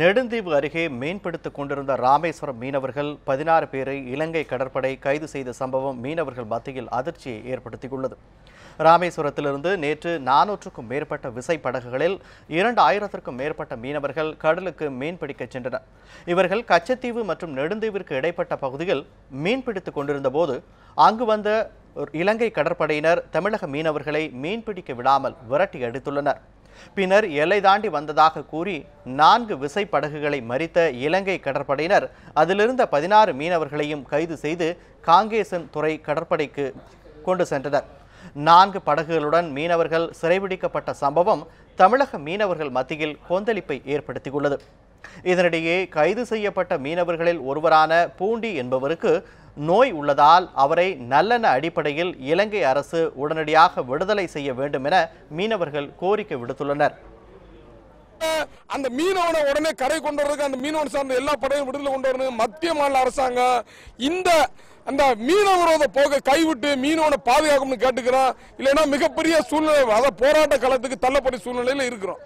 நெடுந்தீவு அருகே மீன்பிடித்துக் கொண்டிருந்த ராமேஸ்வரம் மீனவர்கள் பதினாறு பேரை இலங்கை கடற்படை கைது செய்த சம்பவம் மீனவர்கள் மத்தியில் அதிர்ச்சியை ஏற்படுத்தியுள்ளது. ராமேஸ்வரத்திலிருந்து நேற்று நானூற்றுக்கும் மேற்பட்ட விசைப்படகுகளில் இரண்டு ஆயிரத்திற்கும் மேற்பட்ட மீனவர்கள் கடலுக்கு மீன்பிடிக்கச் சென்றனர். இவர்கள் கச்சத்தீவு மற்றும் நெடுந்தீவிற்கு இடைப்பட்ட பகுதியில் மீன்பிடித்துக் கொண்டிருந்த போது அங்கு வந்த இலங்கை கடற்படையினர் தமிழக மீனவர்களை மீன்பிடிக்க விடாமல் விரட்டி அடித்துள்ளனர். பின்னர் எல்லை தாண்டி வந்ததாக கூறி நான்கு விசைப்படகுகளை மறித்த இலங்கை கடற்படையினர் அதிலிருந்த பதினாறு மீனவர்களையும் கைது செய்து காங்கேசன் துறை கடற்படைக்கு கொண்டு சென்றனர். நான்கு படகுகளுடன் மீனவர்கள் சிறைபிடிக்கப்பட்ட சம்பவம் தமிழக மீனவர்கள் மத்தியில் கொந்தளிப்பை ஏற்படுத்தியுள்ளது. இதனிடையே கைது செய்யப்பட்ட மீனவர்களில் ஒருவரான பூண்டி என்பவருக்கு நோய் உள்ளதால் அவரை நல்லெண்ண அடிப்படையில் இலங்கை அரசு உடனடியாக விடுதலை செய்ய வேண்டும் என மீனவர்கள் கோரிக்கை விடுத்துள்ளனர். அந்த மீனவனை உடனே கரை கொண்டு வரதுக்கு அந்த மீனவன் சார்ந்த எல்லா படையும் விடுதலை கொண்டு வரணும் மத்திய மாநில அரசாங்கம் இந்த அந்த மீனவரோட போக கைவிட்டு மீனவனை பாதுகாக்கணும்னு கேட்டுக்கிறோம் இல்லைன்னா மிகப்பெரிய சூழ்நிலை அதாவது போராட்ட காலத்துக்கு தள்ளப்பட்ட சூழ்நிலையில் இருக்கிறோம்.